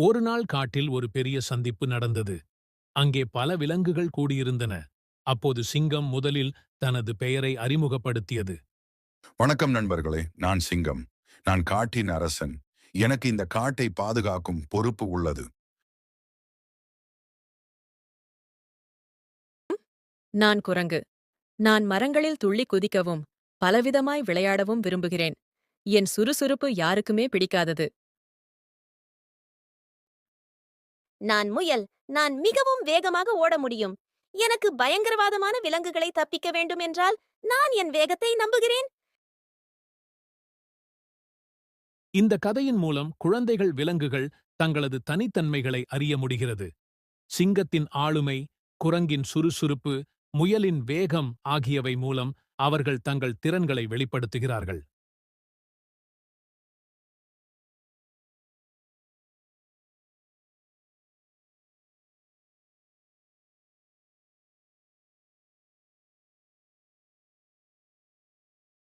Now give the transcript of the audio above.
ஒரு நாள் காட்டில் ஒரு பெரிய சந்திப்பு நடந்தது. அங்கே பல விலங்குகள் கூடியிருந்தன. அப்போது சிங்கம் முதலில் தனது பெயரை அறிமுகப்படுத்தியது. வணக்கம் நண்பர்களே நான் சிங்கம். நான் காட்டின் அரசன். எனக்கு இந்த காட்டை பாதுகாக்கும் பொறுப்பு உள்ளது. நான் குரங்கு. நான் மரங்களில் துள்ளி குதிக்கவும் பலவிதமாய் விளையாடவும் விரும்புகிறேன். என் சுறுசுறுப்பு யாருக்குமே பிடிக்காதது. நான் முயல் நான் மிகவும் வேகமாக ஓட முடியும். எனக்கு பயங்கரவாதமான விலங்குகளை தப்பிக்க வேண்டும் என்றால் நான் என் வேகத்தை நம்புகிறேன். இந்த கதையின் மூலம் குழந்தைகள் விலங்குகள் தங்களது தனித்தன்மைகளை அறிய முடிகிறது. சிங்கத்தின் ஆளுமை குரங்கின் சுறுசுறுப்பு முயலின் வேகம் ஆகியவை மூலம் அவர்கள் தங்கள் திறன்களை வெளிப்படுத்துகிறார்கள்.